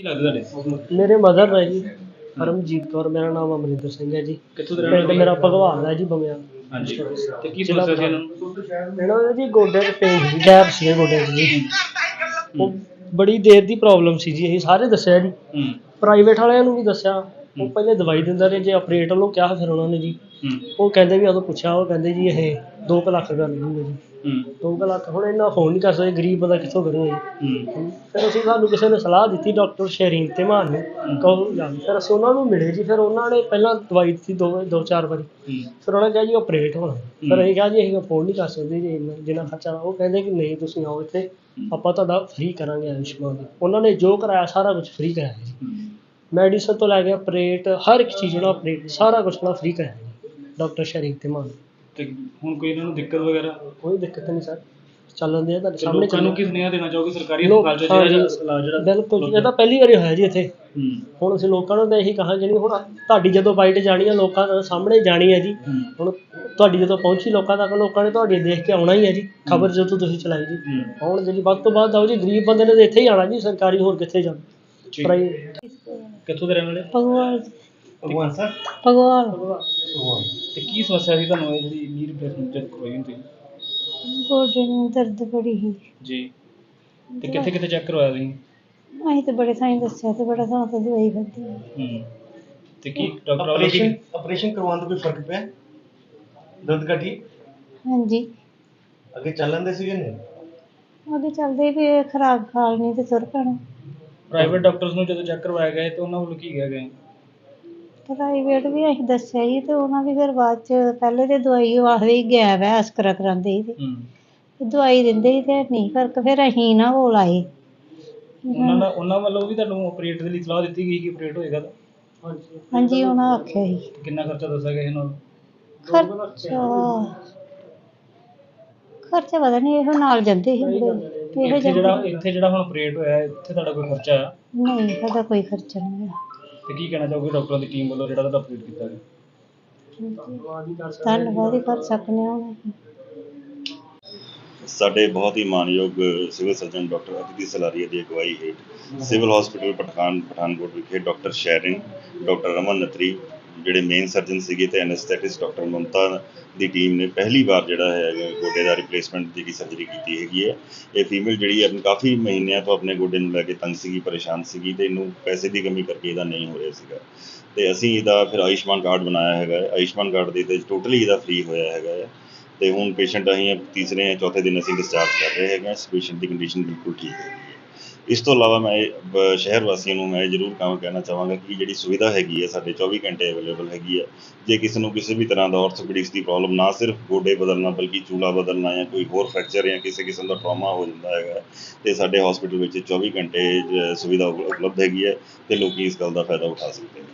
ਕੀ ਲੱਗਦਾ ਤੁਹਾਡੇ? ਮੇਰੇ ਮਦਰ ਹੈ ਜੀ ਪਰਮਜੀਤ ਕੌਰ ਮੇਰਾ ਨਾਮ ਅਮਰਿੰਦਰ ਸਿੰਘ ਹੈ ਜੀ। ਕਿੱਥੋਂ ਦੇ ਰਹਿਣ ਪਿੰਡ ਵਾਲੇ? ਮੇਰਾ ਭਗਵਾਨ ਹੈ ਜੀ ਬਮਿਆ। ਹਾਂਜੀ। ਤੇ ਕੀ ਸਮੱਸਿਆ ਸੀ ਇਹਨਾਂ ਨੂੰ? ਇਹਨਾਂ ਦਾ ਜੀ ਗੋਡੇ 'ਚ ਪੇਨ ਸੀ ਗੈਪ ਸੀ ਗੋਡੇ 'ਚ ਜੀ। ਉਹ ਬੜੀ ਦੇਰ ਦੀ ਪ੍ਰੋਬਲਮ ਸੀ ਜੀ ਇਹ ਸਾਰੇ ਦੱਸਿਆ ਜੀ। ਹੂੰ। ਪ੍ਰਾਈਵੇਟ ਵਾਲਿਆਂ ਨੂੰ ਵੀ ਦੱਸਿਆ। ਉਹ ਪਹਿਲੇ ਦਵਾਈ ਦਿੰਦੇ ਰਹੇ ਜੇ ਆਪਰੇਟ ਵੱਲੋਂ ਕਿਹਾ ਫਿਰ ਉਹਨਾਂ ਨੇ ਜੀ। ਹੂੰ। ਉਹ ਕਹਿੰਦੇ ਵੀ ਉਦੋਂ ਪੁੱਛਿਆ ਉਹ ਕਹਿੰਦੇ ਜੀ ਇਹ 2 ਲੱਖ ਕਰ ਲੂਗੇ ਜੀ। 2 ਲੱਖ ਹੁਣ ਇੰਨਾ ਫੋਨ ਨਹੀਂ ਕਰ ਸਕਦੇ ਗਰੀਬ ਬੰਦਾ ਕਿੱਥੋਂ ਕਰੂਗਾ ਜੀ? ਹੂੰ। ਫਿਰ ਅਸੀਂ ਸਾਨੂੰ ਕਿਸੇ ਨੇ ਸਲਾਹ ਦਿੱਤੀ ਡਾਕਟਰ ਸ਼ਰੀਨ ਤੇ ਮਾਨ ਨੇ ਕਹੋ ਜਾਂ ਫਿਰ ਅਸੀਂ ਉਹਨਾਂ ਨੂੰ ਮਿਲੇ ਜੀ ਫਿਰ ਉਹਨਾਂ ਨੇ ਪਹਿਲਾਂ ਦਵਾਈ ਦਿੱਤੀ ਦੋ ਦੋ ਚਾਰ ਵਾਰੀ। ਫਿਰ ਉਹਨਾਂ ਕਿਹਾ ਜੀ ਆਪਰੇਟ ਹੋਣਾ। ਫਿਰ ਅਸੀਂ ਕਿਹਾ ਜੀ ਅਸੀਂ ਅਫੋਰਡ ਨਹੀਂ ਕਰ ਸਕਦੇ ਜੀ ਇੰਨਾ ਜਿੰਨਾ ਖਰਚਾ ਉਹ ਕਹਿੰਦੇ ਕਿ ਨਹੀਂ ਤੁਸੀਂ ਆਓ ਇੱਥੇ ਆਪਾਂ ਤੁਹਾਡਾ ਫ੍ਰੀ ਕਰਾਂਗੇ ਆਯੁਸ਼ਮਾਨ ਦੀ ਉਹਨਾਂ ਨੇ ਜੋ ਕਰਾਇਆ ਸਾਰਾ ਕੁਝ ਫ੍ਰੀ ਕਰਾਇਆ ਜੀ। ਮੈਡੀਸਨ ਤੋਂ ਲੈ ਕੇ ਆਪਰੇਟ ਹਰ ਇੱਕ ਚੀਜ਼ ਜਿਹੜਾ ਆਪਰੇਟ ਸਾਰਾ ਕੁਝ ਨਾਲ ਫ੍ਰੀ ਕਰਾਇਆ ਜੀ ਡਾਕਟਰ ਸ਼ਰੀਨ ਤੇ ਮਾਨ। ਤੇ ਹੁਣ ਕੋਈ ਇਹਨਾਂ ਨੂੰ ਦਿੱਕਤ ਵਗੈਰਾ? ਕੋਈ ਦਿੱਕਤ ਨਹੀਂ ਸਰ। ਚੱਲਣ ਦੇ ਤੁਹਾਡੇ ਸਾਹਮਣੇ ਲੋਕਾਂ ਨੂੰ ਕੀ ਸੁਨੇਹਾ ਦੇਣਾ ਚਾਹੋਗੇ? ਸਰਕਾਰੀ ਹਸਪਤਾਲ ਚ ਜਿਹੜਾ। ਇਲਾਜ ਜਿਹੜਾ ਬਿਲਕੁਲ ਜੀ, ਇਹ ਤਾਂ ਪਹਿਲੀ ਵਾਰੀ ਹੋਇਆ ਜੀ ਇੱਥੇ। ਹੂੰ। ਹੁਣ ਅਸੀਂ ਲੋਕਾਂ ਨੂੰ ਤਾਂ ਇਹੀ ਕਹਾਂਗੇ ਨਹੀਂ ਹੁਣ ਤੁਹਾਡੀ ਜਦੋਂ ਬਾਈਟ ਜਾਣੀ ਹੈ ਲੋਕਾਂ ਦੇ ਸਾਹਮਣੇ ਜਾਣੀ ਹੈ ਜੀ। ਹੁਣ ਤੁਹਾਡੀ ਜਦੋਂ ਪਹੁੰਚੀ ਲੋਕਾਂ ਤੱਕ ਲੋਕਾਂ ਨੇ ਤੁਹਾਡੀ ਦੇਖ ਕੇ ਆਉਣਾ ਹੀ ਹੈ ਜੀ। ਖਬਰ ਜਦੋਂ ਤੁਸੀਂ ਚਲਾਈ ਜੀ। ਹੁਣ ਜਿਹੜੀ ਵੱਧ ਤੋਂ ਵੱਧ ਆਓ ਜੀ ਗਰੀਬ ਬੰਦੇ ਨੇ ਇੱਥੇ ਹੀ ਆਉਣਾ ਜੀ ਸਰਕਾਰੀ ਹੋਰ ਕਿੱਥੇ ਜਾਣਾ? ਕਿੱਥੋਂ ਦੇ ਰਹਿਣ ਵਾਲੇ ਭਗਵਾਨ ਭਗਵਾਨ ਸਰ? ਭਗਵਾਨ। ਤੇ ਕੀ ਸਮੱਸਿਆ ਸੀ ਤੁਹਾਨੂੰ ਇਹ ਜਿਹੜੀ ਨੀ ਰਿਪਲੇਸਮੈਂਟ ਜਦ ਕਰਵਾਈ ਹੁੰਦੀ? ਗੋਡੇ ਨੂੰ ਦਰਦ ਬੜੀ ਸੀ। ਜੀ। ਤੇ ਕਿੱਥੇ ਕਿੱਥੇ ਚੈੱਕ ਕਰਵਾਇਆ ਤੁਸੀਂ? ਅਸੀਂ ਤੇ ਬੜੇ ਸਾਈਂ ਦੱਸਿਆ ਤੇ ਬੜਾ ਸਾਂ ਤੋਂ ਦਵਾਈ ਖਾਧੀ। ਹੂੰ। ਤੇ ਕੀ ਡਾਕਟਰ ਵੱਲੋਂ ਕੀ ਆਪਰੇਸ਼ਨ ਆਪਰੇਸ਼ਨ ਕਰਵਾਉਣ ਤੋਂ ਕੋਈ ਫ਼ਰਕ ਪਿਆ? ਦਰਦ ਘਟੀ? ਹਾਂਜੀ। ਅੱਗੇ ਚੱਲਣ ਦੇ ਸੀਗੇ ਨਹੀਂ? ਉਹਦੇ ਚੱਲਦੇ ਵੀ ਖੁਰਾਕ ਖਾ ਲੈਣੀ ਤੇ ਤੁਰ ਪੈਣਾ। ਪ੍ਰਾਈਵੇਟ ਡਾਕਟਰਸ ਨੂੰ ਜਦੋਂ ਚੈੱਕ ਕਰਵਾਇਆ ਗਿਆ ਤੇ ਉਹਨਾਂ ਵੱਲੋਂ ਕੀ ਕਿਹਾ ਗਿਆ ਪ੍ਰਾਈਵੇਟ ਵੀ ਅਸੀਂ ਦੱਸਿਆ ਸੀ ਤੇ ਉਹਨਾਂ ਵੀ ਫਿਰ ਬਾਅਦ ਚ ਪਹਿਲੇ ਤੇ ਦਵਾਈ ਵਾਸਤੇ ਹੀ ਗੈਪ ਹੈ ਅਸਕਰਾ ਕਰਾਉਂਦੇ ਸੀ ਹੂੰ। ਤੇ ਦਵਾਈ ਦਿੰਦੇ ਸੀ ਤੇ ਨਹੀਂ ਫ਼ਰਕ ਫਿਰ ਅਸੀਂ ਨਾ ਕੋਲ ਆਏ। ਉਹਨਾਂ ਦਾ ਉਹਨਾਂ ਵੱਲੋਂ ਵੀ ਤੁਹਾਨੂੰ ਆਪਰੇਟ ਦੇ ਲਈ ਸਲਾਹ ਦਿੱਤੀ ਗਈ ਕਿ ਆਪਰੇਟ ਹੋਏਗਾ ਤਾਂ? ਹਾਂਜੀ ਉਹਨਾਂ ਆਖਿਆ ਸੀ। ਕਿੰਨਾ ਖਰਚਾ ਦੱਸਿਆ ਗਿਆ ਇਹਨਾਂ ਨੂੰ ਖਰਚਾ ਖਰਚਾ ਪਤਾ ਨਹੀਂ ਇਹੋ ਨਾਲ ਜਾਂਦੇ ਸੀ ਬੜੇ ਇਹੋ ਇੱਥੇ ਜਿਹੜਾ ਜਾਂਦੇ ਇੱਥੇ ਜਿਹੜਾ ਹੁਣ ਆਪਰੇਟ ਹੋਇਆ ਹੈ, ਇੱਥੇ ਤੁਹਾਡਾ ਕੋਈ ਖਰਚਾ ਆ? ਨਹੀਂ ਸਾਡਾ ਕੋਈ ਖਰਚਾ ਨਹੀਂ ਹੈ ਤੇ ਕੀ ਕਹਿਣਾ ਚਾਹੋਗੇ ਡਾਕਟਰਾਂ ਦੀ ਟੀਮ ਵੱਲੋਂ ਜਿਹੜਾ ਤੁਹਾਡਾ ਆਪਰੇਟ ਕੀਤਾ ਗਿਆ ਧੰਨਵਾਦ ਹੀ ਕਰ ਸਕਦੇ ਹਾਂ ਅਸੀਂ। ਸਾਡੇ ਬਹੁਤ ਹੀ ਮਾਨਯੋਗ civil surgeon doctor Aditi Salaria ਦੀ ਅਗਵਾਈ ਹੇਠ ਸਿਵਲ ਹਸਪੀਟਲ ਪਠਾਨ ਪਠਾਨਕੋਟ ਵਿਖੇ ਡਾਕਟਰ ਸ਼ੈਰਿਨ ਡਾਕਟਰ ਰਮਨ ਨਤਰੀ ਜਿਹੜੇ ਮੇਨ ਸਰਜਨ ਸੀਗੇ ਤੇ ਐਨਸਥੈਟਿਸਟ ਡਾਕਟਰ ਮਮਤਾ ਦੀ ਟੀਮ ਨੇ ਪਹਿਲੀ ਵਾਰ ਜਿਹੜਾ ਹੈ, ਗੋਡੇ ਦਾ ਰਿਪਲੇਸਮੈਂਟ ਦੀ ਸਰਜਰੀ ਕੀਤੀ ਹੈਗੀ ਹੈ। ਇਹ ਫੀਮੇਲ ਜਿਹੜੀ ਹੈ ਕਾਫੀ ਮਹੀਨਿਆਂ ਤੋਂ ਆਪਣੇ ਗੋਡੇ ਨੂੰ ਲੈ ਕੇ ਤੰਗ ਸੀਗੀ, ਪਰੇਸ਼ਾਨ ਸੀਗੀ ਤੇ ਇਹਨੂੰ ਪੈਸੇ ਦੀ ਕਮੀ ਕਰਕੇ ਇਹਦਾ ਨਹੀਂ ਹੋ ਰਿਹਾ ਸੀਗਾ। ਤੇ ਅਸੀਂ ਇਹਦਾ ਫਿਰ ਆਯੁਸ਼ਮਾਨ ਕਾਰਡ ਬਣਾਇਆ ਹੈਗਾ ਹੈ। ਆਯੁਸ਼ਮਾਨ ਕਾਰਡ ਦੇ ਤੇ ਟੋਟਲੀ ਇਹਦਾ ਫ੍ਰੀ ਹੋਇਆ ਹੈਗਾ ਹੈ। ਤੇ ਹੁਣ ਪੇਸ਼ੈਂਟ ਅਸੀਂ ਤੀਸਰੇ ਜਾਂ ਚੌਥੇ ਦਿਨ ਅਸੀਂ ਡਿਸਚਾਰਜ ਕਰ ਰਹੇ ਹੈਗੇ ਹਾਂ। ਇਸ ਪੇਸ਼ੈਂਟ ਦੀ ਕੰਡੀਸ਼ਨ ਬਿਲਕੁਲ ਠੀਕ ਹੈ। ਇਸ ਤੋਂ ਇਲਾਵਾ ਮੈਂ ਇਹ ਸ਼ਹਿਰ ਵਾਸੀਆਂ ਨੂੰ ਮੈਂ ਜ਼ਰੂਰ ਕਹਾਂ ਕਹਿਣਾ ਚਾਹਾਂਗਾ ਕਿ ਜਿਹੜੀ ਸੁਵਿਧਾ ਹੈਗੀ ਹੈ, ਸਾਡੇ ਚੌਵੀ ਘੰਟੇ ਅਵੇਲੇਬਲ ਹੈਗੀ ਹੈ, ਜੇ ਕਿਸੇ ਨੂੰ ਕਿਸੇ ਵੀ ਤਰ੍ਹਾਂ ਦਾ ਆਰਥੋਪੈਡਿਕਸ ਦੀ ਪ੍ਰੋਬਲਮ ਨਾ ਸਿਰਫ ਗੋਡੇ ਬਦਲਣਾ, ਬਲਕਿ ਚੂਲਾ ਬਦਲਣਾ ਜਾਂ ਕੋਈ ਹੋਰ ਫ੍ਰੈਕਚਰ ਜਾਂ ਕਿਸੇ ਕਿਸਮ ਦਾ ਟਰਾਮਾ ਹੋ ਜਾਂਦਾ ਹੈਗਾ, ਤੇ ਸਾਡੇ ਹਸਪੀਟਲ ਵਿੱਚ 24 ਘੰਟੇ ਸੁਵਿਧਾ ਉਪਲਬਧ ਹੈਗੀ ਹੈ, ਤੇ ਲੋਕੀ ਇਸ ਗੱਲ ਦਾ ਫਾਇਦਾ ਉਠਾ ਸਕਦੇ ਨੇ।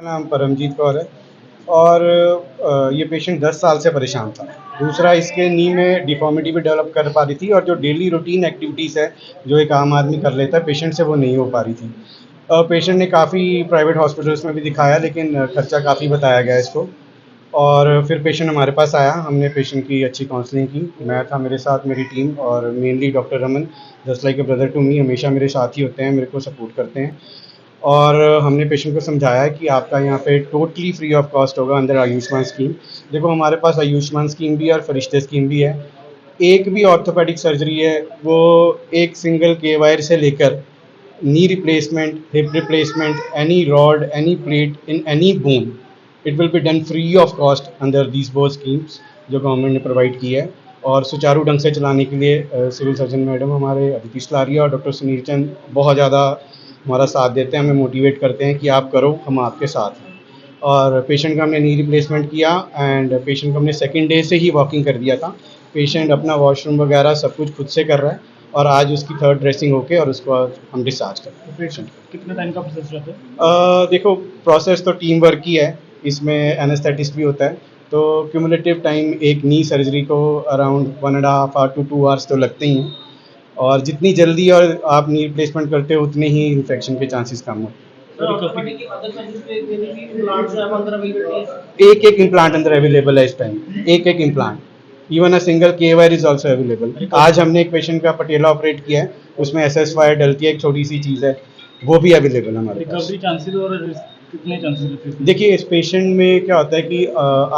ਨਾਮ ਪਰਮਜੀਤ ਕੌਰ ਹੈ। और ये पेशेंट 10 साल से परेशान था। दूसरा, इसके नी में डिफॉर्मिटी भी डेवलप कर पा रही थी और जो डेली रूटीन एक्टिविटीज़ है, जो एक आम आदमी कर लेता है पेशेंट से वो नहीं हो पा रही थी। पेशेंट ने काफ़ी प्राइवेट हॉस्पिटल्स में भी दिखाया, लेकिन खर्चा काफ़ी बताया गया इसको। और फिर पेशेंट हमारे पास आया, हमने पेशेंट की अच्छी काउंसलिंग की। मैं था मेरे साथ, मेरी टीम और mainly doctor Raman just like a brother to me हमेशा मेरे साथ ही होते हैं, मेरे को सपोर्ट करते हैं। और हमने पेशेंट को समझाया कि आपका यहाँ पे टोटली फ्री ऑफ़ कॉस्ट होगा अंदर आयुष्मान स्कीम देखो, हमारे पास आयुष्मान स्कीम भी है और फरिश्ते स्कीम भी है। एक भी ऑर्थोपेडिक सर्जरी है, वो एक सिंगल के वायर से लेकर knee replacement hip replacement any rod any plate in any bone it will be done free of cost under these both schemes जो गवर्नमेंट ने प्रोवाइड की है। और सुचारू ढंग से चलाने के लिए सिविल सर्जन मैडम हमारे अदिति सलारिया और डॉक्टर सुनील चंद बहुत ज़्यादा हमारा साथ देते हैं हमें मोटिवेट करते हैं कि आप करो हम आपके साथ हैं। और पेशेंट का हमने नी रिप्लेसमेंट किया एंड पेशेंट को हमने सेकेंड डे से ही वॉकिंग कर दिया था। पेशेंट अपना वॉशरूम वगैरह सब कुछ खुद से कर रहा है और आज उसकी थर्ड ड्रेसिंग होके और उसको हम डिस्चार्ज कर हैं। पेशेंट कितने टाइम का प्रोसेस रहता है? देखो प्रोसेस तो टीम वर्क ही है। इसमें एनेस्थेटिस्ट भी होता है। तो क्यूमुलेटिव टाइम एक नी सर्जरी को around one and half hour two two hours तो लगते ही हैं। और जितनी जल्दी और आप नी रिप्लेसमेंट करते हो उतने ही इन्फेक्शन के चांसेस कम होते हैं। एक एक इम्प्लांट अंदर अवेलेबल है इस टाइम एक एक implant even a single K wire is also available आज हमने एक पेशेंट का पटेला ऑपरेट किया है उसमें एस एस वायर डलती है एक छोटी सी चीज़ है वो भी अवेलेबल है हमारे पास। देखिए इस पेशेंट में क्या होता है कि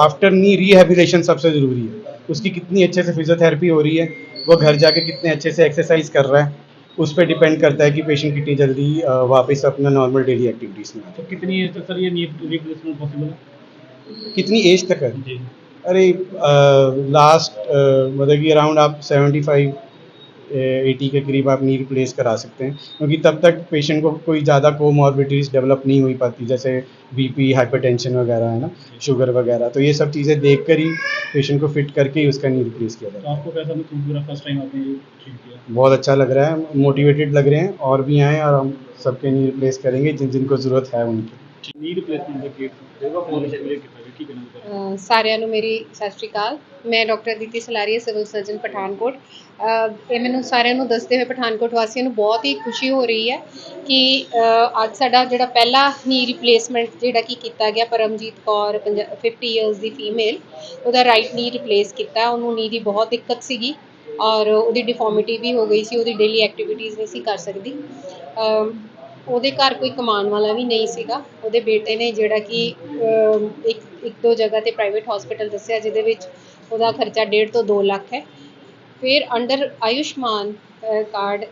आफ्टर नी रिहेबिलेशन सबसे ज़रूरी है। उसकी कितनी अच्छे से फिजियोथेरेपी हो रही है वो घर जाके कितने अच्छे से एक्सरसाइज कर रहा है उस पर डिपेंड करता है कि पेशेंट कितनी जल्दी वापस अपना नॉर्मल डेली एक्टिविटीज़ में आता तो कितनी एज तक सर ये रिप्लेसमेंट पॉसिबल है? कितनी एज तक है? जी। अरे लास्ट मतलब कि अराउंड आप सेवेंटी फाइव एटी के करीब आप नी रिप्लेस करा सकते हैं क्योंकि तब तक पेशेंट को कोई ज़्यादा कोमॉर्बिडिटीज़ डेवलप नहीं हुई पाती जैसे बीपी हाइपरटेंशन वगैरह है ना? शुगर वगैरह। तो ये सब चीज़ें देख कर ही पेशेंट को फिट करके ही उसका नी रिप्लेस किया तो जाता है। आपको कैसा फ़र्स्ट टाइम आपने किया? बहुत अच्छा लग रहा है मोटिवेटेड लग रहे हैं और भी आएँ और हम सबके नी रिप्लेस करेंगे जिन जिनको ज़रूरत है उनकी। ਨੀ ਰਿਪਲੇਸਮੈਂਟ ਦਾ ਕੇਸ ਹੋਗਾ ਫੋਨ ਕਲੀਅਰ ਕੀਤਾ ਗਿਆ ਕੀ ਕਹਿਣਾ ਚਾਹੁੰਦੇ। ਅ, ਸਾਰਿਆਂ ਨੂੰ ਮੇਰੀ ਸਤਿ ਸ਼੍ਰੀ ਅਕਾਲ। ਮੈਂ doctor Aditi Salaria civil surgeon Pathankot. ਅ, ਇਹ ਮੈਨੂੰ ਸਾਰਿਆਂ ਨੂੰ ਦੱਸਦੇ ਹੋਏ ਪਠਾਨਕੋਟ ਵਾਸੀਆਂ ਨੂੰ ਬਹੁਤ ਹੀ ਖੁਸ਼ੀ ਹੋ ਰਹੀ ਹੈ ਕਿ ਅ, ਅੱਜ ਸਾਡਾ ਜਿਹੜਾ ਪਹਿਲਾ ਨੀ ਰਿਪਲੇਸਮੈਂਟ ਜਿਹੜਾ ਕਿ ਕੀਤਾ ਗਿਆ ਪਰਮਜੀਤ ਕੌਰ ਪੰਜਾ- 50 ਇਅਰਸ ਦੀ ਫੀਮੇਲ ਉਹਦਾ ਰਾਈਟ ਨੀ ਰਿਪਲੇਸ ਕੀਤਾ। ਉਹਨੂੰ ਨੀ ਦੀ ਬਹੁਤ ਦਿੱਕਤ ਸੀਗੀ ਔਰ ਉਹਦੀ ਡਿਫਾਰਮਿਟੀ ਵੀ ਹੋ ਗਈ ਸੀ ਉਹਦੀ ਡੇਲੀ ਐਕਟੀਵਿਟੀਜ਼ ਨਹੀਂ ਸੀ ਕਰ ਸਕਦੀ। ਅਮ ਉਹਦੇ ਘਰ ਕੋਈ ਕਮਾਉਣ ਵਾਲਾ ਵੀ ਨਹੀਂ ਸੀਗਾ। ਉਹਦੇ ਬੇਟੇ ਨੇ ਜਿਹੜਾ ਕਿ ਇੱਕ ਇੱਕ ਦੋ ਜਗ੍ਹਾ ਤੇ ਪ੍ਰਾਈਵੇਟ ਹੋਸਪਿਟਲ ਦੱਸਿਆ, ਜਿਹਦੇ ਵਿੱਚ ਉਹਦਾ ਖਰਚਾ ਡੇਢ ਤੋਂ ਦੋ ਲੱਖ ਹੈ। ਫਿਰ under Ayushman card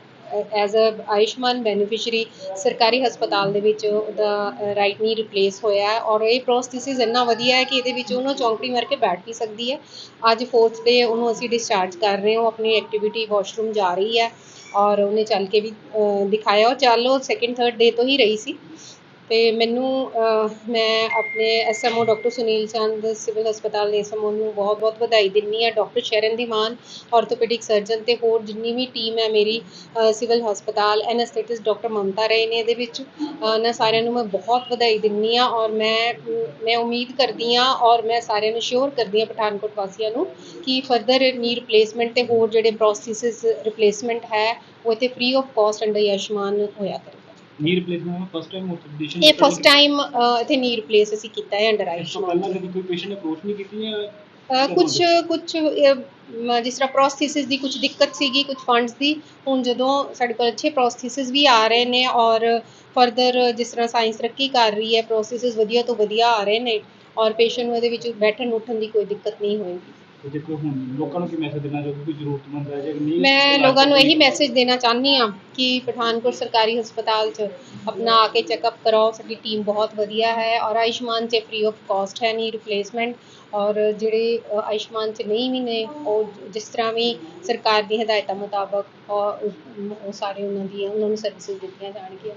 as a Ayushman beneficiary ਸਰਕਾਰੀ ਹਸਪਤਾਲ ਦੇ ਵਿੱਚ ਉਹਦਾ ਰਾਈਟ ਨੀ ਰਿਪਲੇਸ ਹੋਇਆ ਔਰ ਇਹ ਪ੍ਰੋਸਥੈਸਿਸ ਇੰਨਾ ਵਧੀਆ ਹੈ ਕਿ ਇਹਦੇ ਵਿੱਚ ਉਹਨੂੰ ਚੌਂਕੜੀ ਮਾਰ ਕੇ ਬੈਠ ਵੀ ਸਕਦੀ ਹੈ। ਅੱਜ ਫੋਰਥ ਡੇ ਉਹਨੂੰ ਅਸੀਂ ਡਿਸਚਾਰਜ ਕਰ ਰਹੇ ਹਾਂ, ਉਹ ਆਪਣੀ ਐਕਟੀਵਿਟੀ ਵਾਸ਼ਰੂਮ ਜਾ ਰਹੀ ਹੈ। ਔਰ ਉਹਨੇ ਚੱਲ ਕੇ ਵੀ ਅ, ਦਿਖਾਇਆ। ਉਹ ਚੱਲ ਉਹ ਸੈਕਿੰਡ ਥਰਡ ਡੇ ਤੋਂ ਹੀ ਰਹੀ ਸੀ। ਅਤੇ ਮੈਨੂੰ ਮੈਂ ਆਪਣੇ S M O doctor Sunil Chand civil ਹਸਪਤਾਲ ਦੇ ਐਸਐਮਓ ਨੂੰ ਬਹੁਤ ਬਹੁਤ ਵਧਾਈ ਦਿੰਦੀ ਹਾਂ ਡੋਕਟਰ ਸ਼ਰਨ ਦੀਮਾਨ ਔਰਥੋਪੈਡਿਕ ਸਰਜਨ ਅਤੇ ਹੋਰ ਜਿੰਨੀ ਵੀ ਟੀਮ ਹੈ ਮੇਰੀ ਸਿਵਲ ਹਸਪਤਾਲ ਐਨਸਥੈਟਿਸਟ ਡੋਕਟਰ ਮਮਤਾ ਰਹੇ ਨੇ ਇਹਦੇ ਵਿੱਚ ਅ, ਸਾਰਿਆਂ ਨੂੰ ਮੈਂ ਬਹੁਤ ਵਧਾਈ ਦਿੰਦੀ ਹਾਂ ਔਰ ਮੈਂ ਮੈਂ ਉਮੀਦ ਕਰਦੀ ਹਾਂ ਔਰ ਮੈਂ ਸਾਰਿਆਂ ਨੂੰ ਸ਼ਿਓਰ ਕਰਦੀ ਹਾਂ ਪਠਾਨਕੋਟ ਵਾਸੀਆਂ ਨੂੰ ਕਿ ਫਰਦਰ ਨੀ ਰਿਪਲੇਸਮੈਂਟ ਅਤੇ ਹੋਰ ਜਿਹੜੇ ਪ੍ਰੋਸਥੈਸਿਸ ਰਿਪਲੇਸਮੈਂਟ ਹੈ ਉਹ ਇੱਥੇ free of cost under Ayushman ਹੋਇਆ ਕਰੇ। Knee replacement first time condition ਇਹ ਫਸਟ ਟਾਈਮ ਇੱਥੇ ਨੀ ਰਿਪਲੇਸ ਅਸੀਂ ਕੀਤਾ ਹੈ ਅੰਡਰ ਇਸ ਤੋਂ ਆਯੁਸ਼ਮਾਨ ਪਹਿਲਾਂ ਕਦੀ ਕੋਈ ਪੇਸ਼ੈਂਟ ਅਪਰੋਚ ਨਹੀਂ ਕੀਤੀ ਅ, ਕੁਝ ਕੁਝ ਜਿਸ ਤਰ੍ਹਾਂ ਪ੍ਰੋਸਥੈਸਿਸ ਦੀ ਕੁਝ ਦਿੱਕਤ ਸੀਗੀ ਕੁਝ ਫੰਡਸ ਦੀ ਹੁਣ ਜਦੋਂ ਸਾਡੇ ਕੋਲ ਅੱਛੇ ਪ੍ਰੋਸਥੈਸਿਸ ਵੀ ਆ ਰਹੇ ਨੇ ਔਰ ਫਰਦਰ ਜਿਸ ਤਰ੍ਹਾਂ ਸਾਇੰਸ ਤਰੱਕੀ ਕਰ ਰਹੀ ਹੈ ਪ੍ਰੋਸਥੈਸਿਸ ਵਧੀਆ ਤੋਂ ਵਧੀਆ ਆ ਰਹੇ ਨੇ ਔਰ ਪੇਸ਼ੈਂਟ ਨੂੰ ਇਹਦੇ ਵਿੱਚ ਬੈਠਣ ਉੱਠਣ ਦੀ ਕੋਈ ਦਿੱਕਤ ਨਹੀਂ ਹੋਏਗੀ। ਤੇ ਜੇ ਹੁਣ ਲੋਕਾਂ ਨੂੰ ਕੀ ਮੈਸੇਜ ਦੇਣਾ ਚਾਹੋਗੇ ਕੋਈ ਜ਼ਰੂਰਤਮੰਦ ਹੈ ਜਾਂ ਨਹੀਂ? ਮੈਂ ਲੋਕਾਂ ਨੂੰ ਇਹੀ ਮੈਸੇਜ ਦੇਣਾ ਚਾਹੁੰਦੀ ਹਾਂ ਕਿ ਪਠਾਨਕੋਟ ਸਰਕਾਰੀ ਹਸਪਤਾਲ 'ਚ ਆਪਣਾ ਆ ਕੇ ਚੈੱਕਅਪ ਕਰਾਓ। ਸਾਡੀ ਟੀਮ ਬਹੁਤ ਵਧੀਆ ਹੈ ਔਰ ਆਯੁਸ਼ਮਾਨ 'ਚ ਫ੍ਰੀ ਆਫ ਕਾਸਟ ਹੈ ਨਹੀਂ ਰਿਪਲੇਸਮੈਂਟ ਔਰ ਜਿਹੜੇ ਅ, ਆਯੁਸ਼ਮਾਨ 'ਚ ਨਹੀਂ ਵੀ ਨੇ ਉਹ ਜਿਸ ਤਰ੍ਹਾਂ ਵੀ ਸਰਕਾਰ ਦੀ ਹਦਾਇਤਾਂ ਮੁਤਾਬਕ ਉਹ ਉਹ ਸਾਰੇ ਉਹਨਾਂ ਦੀਆਂ ਉਹਨਾਂ ਨੂੰ ਸਰਵਿਸਿਜ਼ ਦਿੱਤੀਆਂ ਜਾਣਗੀਆਂ।